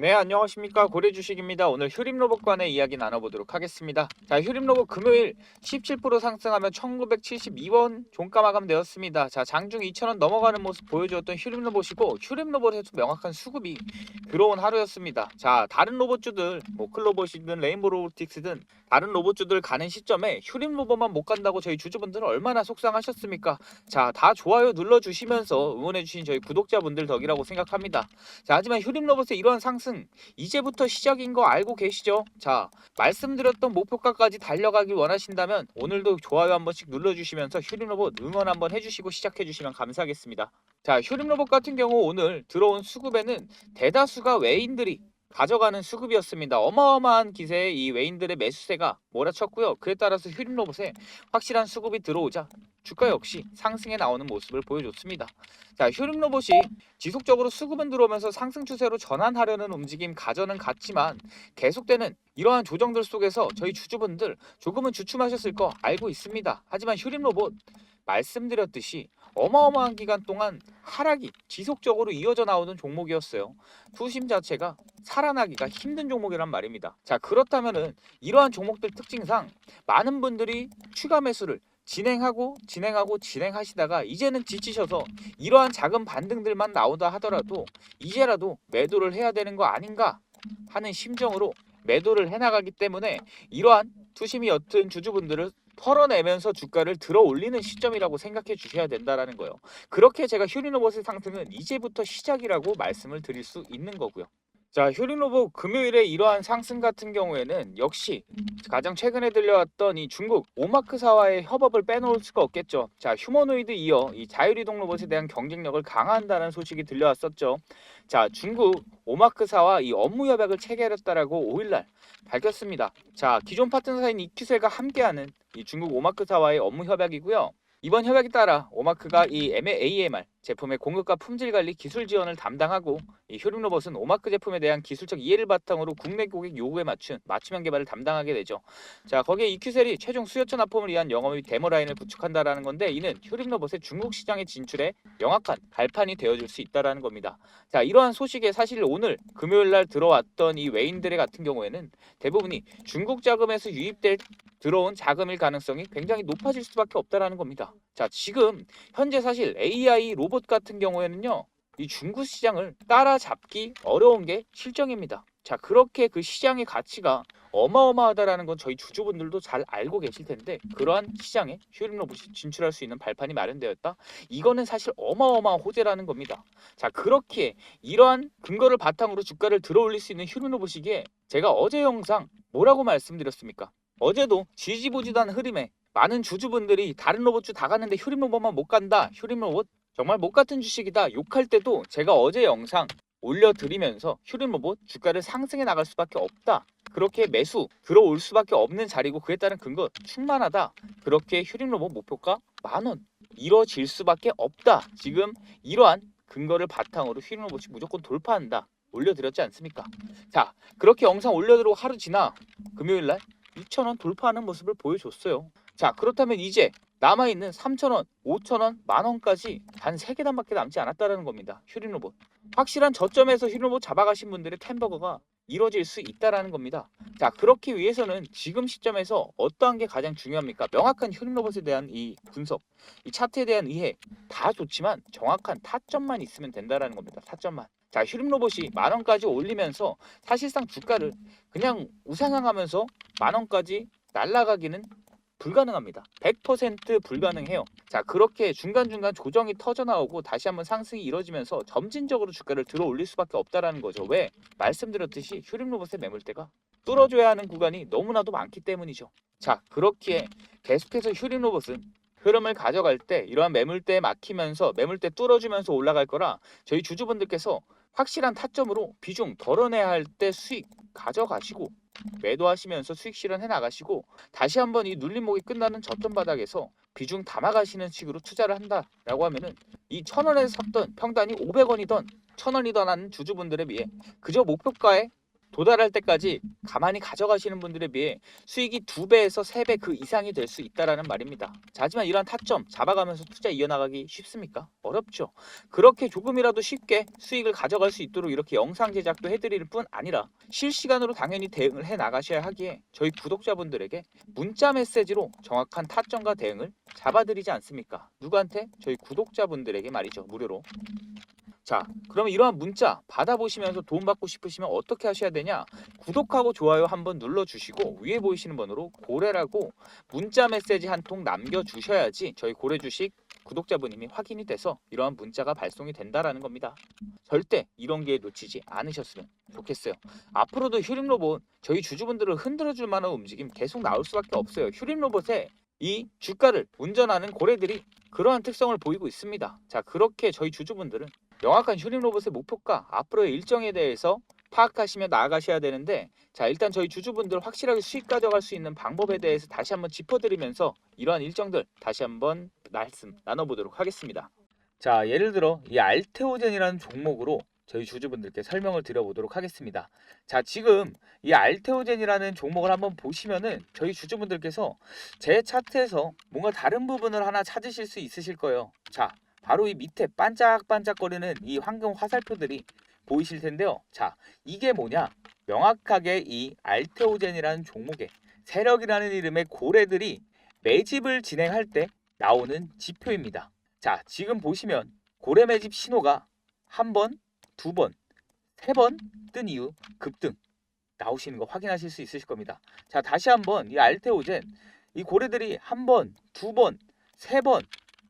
네 안녕하십니까. 고래 주식입니다. 오늘 휴림 로봇 관의 이야기 나눠보도록 하겠습니다. 자 휴림 로봇 금요일 17% 상승하며 1972원 종가 마감되었습니다. 자 장중 2,000원 넘어가는 모습 보여주었던 휴림 로봇이고 휴림 로봇에서 명확한 수급이 들어온 하루였습니다. 자 다른 로봇주들 뭐 클 로봇이든 레인보 로보틱스든 다른 로봇주들 가는 시점에 휴림 로봇만 못 간다고 저희 주주분들은 얼마나 속상하셨습니까? 자 다 좋아요 눌러주시면서 응원해주신 저희 구독자분들 덕이라고 생각합니다. 자 하지만 휴림 로봇의 이러한 상승 이제부터 시작인 거 알고 계시죠? 자 말씀드렸던 목표가까지 달려가길 원하신다면 오늘도 좋아요 한 번씩 눌러주시면서 휴림로봇 응원 한번 해주시고 시작해주시면 감사하겠습니다 자 휴림로봇 같은 경우 오늘 들어온 수급에는 대다수가 외인들이 가져가는 수급이었습니다. 어마어마한 기세의 이 외인들의 매수세가 몰아쳤고요. 그에 따라서 휴림 로봇에 확실한 수급이 들어오자 주가 역시 상승에 나오는 모습을 보여줬습니다. 자, 휴림 로봇이 지속적으로 수급은 들어오면서 상승 추세로 전환하려는 움직임 가져는 갔지만 계속되는 이러한 조정들 속에서 저희 주주분들 조금은 주춤하셨을 거 알고 있습니다. 하지만 휴림 로봇 말씀드렸듯이 어마어마한 기간 동안 하락이 지속적으로 이어져 나오는 종목이었어요. 투심 자체가 살아나기가 힘든 종목이란 말입니다. 자, 그렇다면은 이러한 종목들 특징상 많은 분들이 추가 매수를 진행하고 진행하고 진행하시다가 이제는 지치셔서 이러한 작은 반등들만 나오다 하더라도 이제라도 매도를 해야 되는 거 아닌가 하는 심정으로 매도를 해나가기 때문에 이러한 투심이 옅은 주주분들을 털어내면서 주가를 들어 올리는 시점이라고 생각해 주셔야 된다라는 거예요. 그렇게 제가 휴리노봇의 상승은 이제부터 시작이라고 말씀을 드릴 수 있는 거고요. 자, 휴린로봇 금요일에 이러한 상승 같은 경우에는 역시 가장 최근에 들려왔던 이 중국 오마크사와의 협업을 빼놓을 수가 없겠죠. 자, 휴머노이드 이어 이 자율이동 로봇에 대한 경쟁력을 강화한다는 소식이 들려왔었죠. 자, 중국 오마크사와 이 업무 협약을 체결했다라고 5일날 밝혔습니다. 자, 기존 파트너사인 이큐셀과 함께하는 이 중국 오마크사와의 업무 협약이고요. 이번 협약에 따라 오마크가 이 AMR 제품의 공급과 품질 관리 기술 지원을 담당하고 이 휴림로봇은 오마크 제품에 대한 기술적 이해를 바탕으로 국내 고객 요구에 맞춘 맞춤형 개발을 담당하게 되죠. 자 거기에 이큐셀이 최종 수요처 납품을 위한 영업의 데모 라인을 구축한다라는 건데 이는 휴림로봇의 중국 시장의 진출에 명확한 발판이 되어줄 수 있다라는 겁니다. 자 이러한 소식에 사실 오늘 금요일 날 들어왔던 이 외인들의 같은 경우에는 대부분이 중국 자금에서 유입될 들어온 자금일 가능성이 굉장히 높아질 수밖에 없다라는 겁니다. 자 지금 현재 사실 AI 로봇 같은 경우에는요. 이 중국 시장을 따라잡기 어려운 게 실정입니다. 자, 그렇게 그 시장의 가치가 어마어마하다라는 건 저희 주주분들도 잘 알고 계실 텐데 그러한 시장에 휴림 로봇이 진출할 수 있는 발판이 마련되었다. 이거는 사실 어마어마한 호재라는 겁니다. 자, 그렇게 이러한 근거를 바탕으로 주가를 들어올릴 수 있는 휴림 로봇이기에 제가 어제 영상 뭐라고 말씀드렸습니까? 어제도 지지부지도 않은 흐름에 많은 주주분들이 다른 로봇주 다 갔는데 휴림 로봇만 못 간다. 휴림 로봇 정말 못 같은 주식이다. 욕할 때도 제가 어제 영상 올려드리면서 휴림 로봇 주가를 상승해 나갈 수밖에 없다. 그렇게 매수 들어올 수밖에 없는 자리고 그에 따른 근거 충만하다. 그렇게 휴림 로봇 목표가 만원 이뤄질 수밖에 없다. 지금 이러한 근거를 바탕으로 휴림 로봇이 무조건 돌파한다. 올려드렸지 않습니까? 자, 그렇게 영상 올려드리고 하루 지나 금요일 날 6,000원 돌파하는 모습을 보여줬어요. 자, 그렇다면 이제 남아있는 3,000원, 5,000원, 만원까지 단 3계단밖에 남지 않았다는 겁니다. 휴린 로봇. 확실한 저점에서 휴린 로봇 잡아가신 분들의 템버거가 이루어질 수 있다라는 겁니다. 자, 그렇기 위해서는 지금 시점에서 어떠한 게 가장 중요합니까? 명확한 휴린로봇에 대한 이 분석, 이 차트에 대한 이해 다 좋지만 정확한 타점만 있으면 된다라는 겁니다. 타점만. 자, 휴림 로봇이 만 원까지 올리면서 사실상 주가를 그냥 우상향하면서 만 원까지 날아가기는 불가능합니다. 100% 불가능해요. 자, 그렇게 중간중간 조정이 터져 나오고 다시 한번 상승이 이뤄지면서 점진적으로 주가를 들어 올릴 수밖에 없다라는 거죠. 왜? 말씀드렸듯이 휴림 로봇의 매물대가 뚫어줘야 하는 구간이 너무나도 많기 때문이죠. 자, 그렇기에 계속해서 휴림 로봇은 흐름을 가져갈 때 이러한 매물대에 막히면서 매물대 뚫어주면서 올라갈 거라 저희 주주분들께서 확실한 타점으로 비중 덜어내야 할 때 수익 가져가시고 매도하시면서 수익 실현해 나가시고 다시 한번 이 눌림목이 끝나는 저점 바닥에서 비중 담아가시는 식으로 투자를 한다라고 하면은 이 천 원에서 샀던 평단이 500원이던 천 원이던 하는 주주분들에 비해 그저 목표가에 도달할 때까지 가만히 가져가시는 분들에 비해 수익이 두 배에서 세 배 그 이상이 될 수 있다라는 말입니다. 자, 하지만 이러한 타점 잡아가면서 투자 이어나가기 쉽습니까? 어렵죠. 그렇게 조금이라도 쉽게 수익을 가져갈 수 있도록 이렇게 영상 제작도 해드릴 뿐 아니라 실시간으로 당연히 대응을 해 나가셔야 하기에 저희 구독자분들에게 문자 메시지로 정확한 타점과 대응을 잡아드리지 않습니까? 누구한테? 저희 구독자분들에게 말이죠. 무료로. 자, 그러면 이러한 문자 받아보시면서 도움받고 싶으시면 어떻게 하셔야 되냐? 구독하고 좋아요 한번 눌러주시고 위에 보이시는 번호로 고래라고 문자 메시지 한 통 남겨주셔야지 저희 고래 주식 구독자분님이 확인이 돼서 이러한 문자가 발송이 된다라는 겁니다. 절대 이런 기회 놓치지 않으셨으면 좋겠어요. 앞으로도 휴림 로봇 저희 주주분들을 흔들어 줄 만한 움직임 계속 나올 수밖에 없어요. 휴림 로봇에 이 주가를 운전하는 고래들이 그러한 특성을 보이고 있습니다. 자, 그렇게 저희 주주분들은 명확한 휴림 로봇의 목표가 앞으로의 일정에 대해서 파악하시며 나아가셔야 되는데 자 일단 저희 주주분들 확실하게 수익 가져갈 수 있는 방법에 대해서 다시 한번 짚어드리면서 이러한 일정들 다시 한번 말씀 나눠보도록 하겠습니다. 자 예를 들어 이 알테오젠이라는 종목으로 저희 주주분들께 설명을 드려보도록 하겠습니다. 자 지금 이 알테오젠이라는 종목을 한번 보시면은 저희 주주분들께서 제 차트에서 뭔가 다른 부분을 하나 찾으실 수 있으실 거예요. 자 바로 이 밑에 반짝반짝거리는 이 황금 화살표들이 보이실 텐데요. 자, 이게 뭐냐? 명확하게 이 알테오젠이라는 종목의 세력이라는 이름의 고래들이 매집을 진행할 때 나오는 지표입니다. 자, 지금 보시면 고래 매집 신호가 한 번, 두 번, 세 번 뜬 이후 급등 나오시는 거 확인하실 수 있으실 겁니다. 자, 다시 한번 이 알테오젠 이 고래들이 한 번, 두 번, 세 번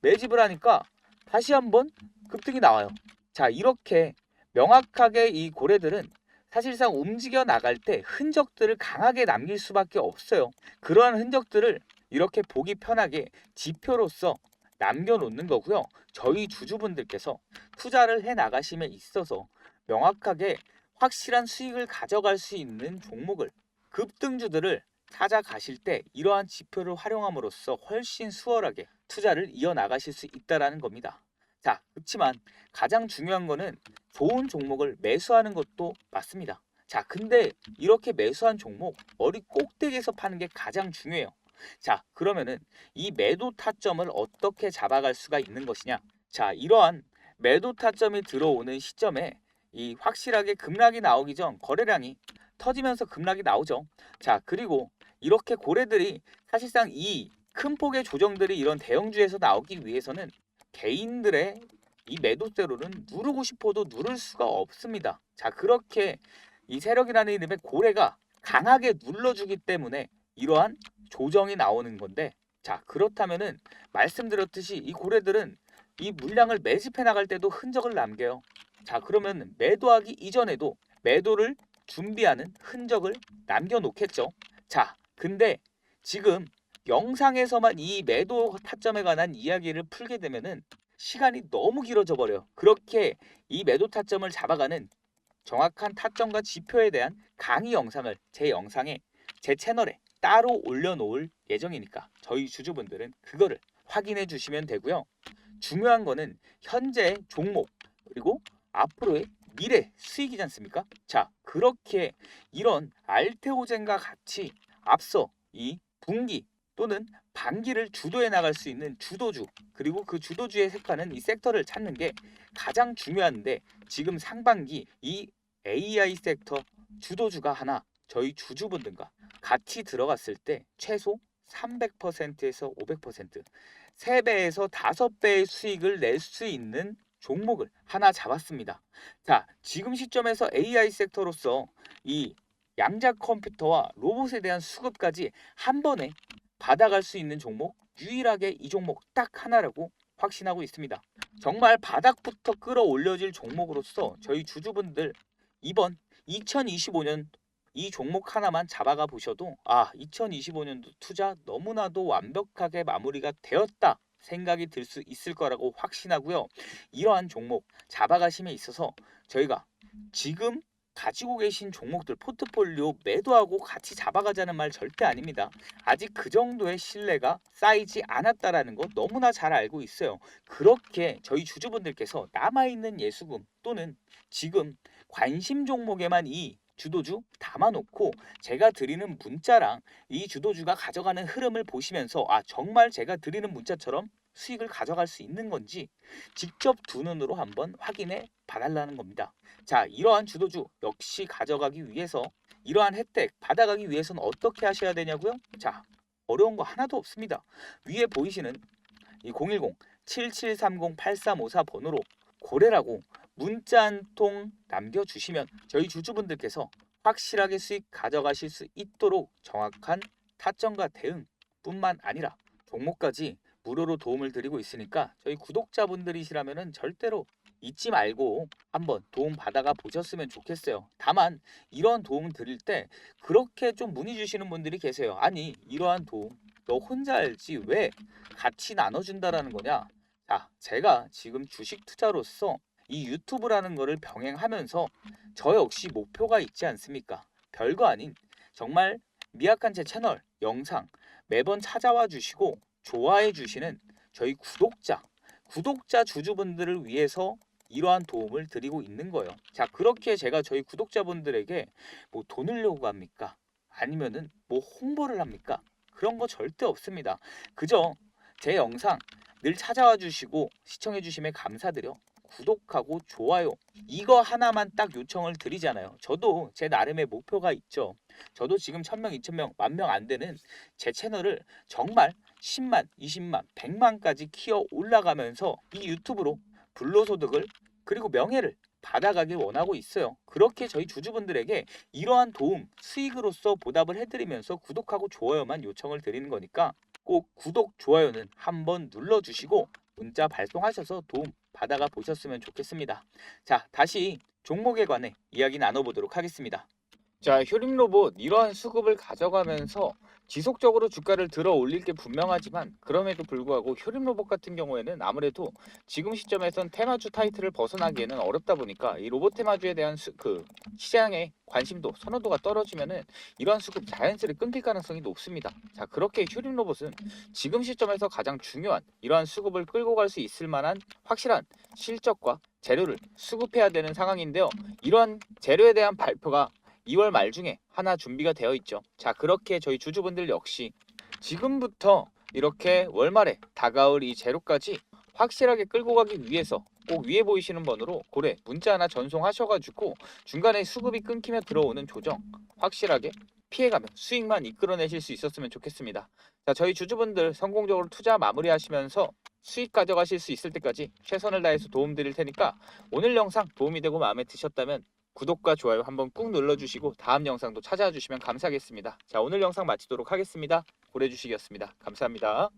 매집을 하니까 다시 한번 급등이 나와요. 자, 이렇게 명확하게 이 고래들은 사실상 움직여 나갈 때 흔적들을 강하게 남길 수밖에 없어요. 그러한 흔적들을 이렇게 보기 편하게 지표로서 남겨놓는 거고요. 저희 주주분들께서 투자를 해 나가심에 있어서 명확하게 확실한 수익을 가져갈 수 있는 종목을 급등주들을 찾아가실 때 이러한 지표를 활용함으로써 훨씬 수월하게 투자를 이어나가실 수 있다라는 겁니다. 자, 그렇지만 가장 중요한 거는 좋은 종목을 매수하는 것도 맞습니다. 자, 근데 이렇게 매수한 종목 머리 꼭대기에서 파는 게 가장 중요해요. 자, 그러면은 이 매도 타점을 어떻게 잡아갈 수가 있는 것이냐? 자, 이러한 매도 타점이 들어오는 시점에 이 확실하게 급락이 나오기 전 거래량이 터지면서 급락이 나오죠. 자, 그리고 이렇게 고래들이 사실상 이 큰 폭의 조정들이 이런 대형주에서 나오기 위해서는 개인들의 이 매도세로는 누르고 싶어도 누를 수가 없습니다. 자, 그렇게 이 세력이라는 이름의 고래가 강하게 눌러주기 때문에 이러한 조정이 나오는 건데, 자, 그렇다면은 말씀드렸듯이 이 고래들은 이 물량을 매집해 나갈 때도 흔적을 남겨요. 자, 그러면 매도하기 이전에도 매도를 준비하는 흔적을 남겨놓겠죠. 자, 근데 지금 영상에서만 이 매도 타점에 관한 이야기를 풀게 되면은 시간이 너무 길어져 버려요. 그렇게 이 매도 타점을 잡아가는 정확한 타점과 지표에 대한 강의 영상을 제 영상에 제 채널에 따로 올려놓을 예정이니까 저희 주주분들은 그거를 확인해 주시면 되고요. 중요한 거는 현재 종목 그리고 앞으로의 미래 수익이지 않습니까? 자, 그렇게 이런 알테오젠과 같이 앞서 이 분기 또는 반기를 주도해 나갈 수 있는 주도주 그리고 그 주도주의 색깔은 이 섹터를 찾는 게 가장 중요한데 지금 상반기 이 AI 섹터 주도주가 하나 저희 주주분들과 같이 들어갔을 때 최소 300%에서 500% 3배에서 5배의 수익을 낼 수 있는 종목을 하나 잡았습니다. 자, 지금 시점에서 AI 섹터로서 이 양자 컴퓨터와 로봇에 대한 수급까지 한 번에 받아갈 수 있는 종목 유일하게 이 종목 딱 하나라고 확신하고 있습니다. 정말 바닥부터 끌어올려질 종목으로서 저희 주주분들 이번 2025년 이 종목 하나만 잡아가 보셔도 아 2025년도 투자 너무나도 완벽하게 마무리가 되었다 생각이 들 수 있을 거라고 확신하고요. 이러한 종목 잡아가심에 있어서 저희가 지금 가지고 계신 종목들 포트폴리오 매도하고 같이 잡아가자는 말 절대 아닙니다. 아직 그 정도의 신뢰가 쌓이지 않았다라는 거 너무나 잘 알고 있어요. 그렇게 저희 주주분들께서 남아있는 예수금 또는 지금 관심 종목에만 이 주도주 담아놓고 제가 드리는 문자랑 이 주도주가 가져가는 흐름을 보시면서 아 정말 제가 드리는 문자처럼 수익을 가져갈 수 있는 건지 직접 두 눈으로 한번 확인해 봐달라는 겁니다. 자 이러한 주도주 역시 가져가기 위해서 이러한 혜택 받아가기 위해서는 어떻게 하셔야 되냐고요? 자 어려운 거 하나도 없습니다. 위에 보이시는 이 010-7730-8354 번호로 고래라고 문자 한 통 남겨주시면 저희 주주분들께서 확실하게 수익 가져가실 수 있도록 정확한 타점과 대응 뿐만 아니라 종목까지 무료로 도움을 드리고 있으니까 저희 구독자분들이시라면 절대로 잊지 말고 한번 도움 받아가 보셨으면 좋겠어요. 다만 이러한 도움 드릴 때 그렇게 좀 문의 주시는 분들이 계세요. 아니 이러한 도움 너 혼자 알지 왜 같이 나눠준다라는 거냐? 자 제가 지금 주식 투자로서 이 유튜브라는 거를 병행하면서 저 역시 목표가 있지 않습니까? 별거 아닌 정말 미약한 제 채널 영상 매번 찾아와 주시고 좋아해 주시는 저희 구독자 구독자 주주분들을 위해서 이러한 도움을 드리고 있는 거예요. 자 그렇게 제가 저희 구독자분들에게 뭐 돈을 요구합니까? 아니면은 뭐 홍보를 합니까? 그런 거 절대 없습니다. 그저 제 영상 늘 찾아와 주시고 시청해 주심에 감사드려 구독하고 좋아요 이거 하나만 딱 요청을 드리잖아요. 저도 제 나름의 목표가 있죠. 저도 지금 1000명, 2000명, 만명 안 되는 제 채널을 정말 10만, 20만, 100만까지 키워 올라가면서 이 유튜브로 불로소득을 그리고 명예를 받아가길 원하고 있어요. 그렇게 저희 주주분들에게 이러한 도움, 수익으로서 보답을 해드리면서 구독하고 좋아요만 요청을 드리는 거니까 꼭 구독, 좋아요는 한번 눌러주시고 문자 발송하셔서 도움 받아가 보셨으면 좋겠습니다. 자, 다시 종목에 관해 이야기 나눠보도록 하겠습니다. 자, 효림 로봇 이러한 수급을 가져가면서 지속적으로 주가를 들어 올릴 게 분명하지만 그럼에도 불구하고 효림 로봇 같은 경우에는 아무래도 지금 시점에선 테마주 타이틀을 벗어나기에는 어렵다 보니까 이 로봇 테마주에 대한 수, 그 시장의 관심도 선호도가 떨어지면은 이러한 수급 자연스레 끊길 가능성이 높습니다. 자, 그렇게 효림 로봇은 지금 시점에서 가장 중요한 이러한 수급을 끌고 갈 수 있을 만한 확실한 실적과 재료를 수급해야 되는 상황인데요. 이러한 재료에 대한 발표가 2월 말 중에 하나 준비가 되어 있죠. 자, 그렇게 저희 주주분들 역시 지금부터 이렇게 월말에 다가올 이 재료까지 확실하게 끌고 가기 위해서 꼭 위에 보이시는 번호로 고래 문자 하나 전송하셔가지고 중간에 수급이 끊기며 들어오는 조정 확실하게 피해가며 수익만 이끌어내실 수 있었으면 좋겠습니다. 자, 저희 주주분들 성공적으로 투자 마무리하시면서 수익 가져가실 수 있을 때까지 최선을 다해서 도움 드릴 테니까 오늘 영상 도움이 되고 마음에 드셨다면 구독과 좋아요 한번 꾹 눌러주시고 다음 영상도 찾아와 주시면 감사하겠습니다. 자 오늘 영상 마치도록 하겠습니다. 고래주식이었습니다. 감사합니다.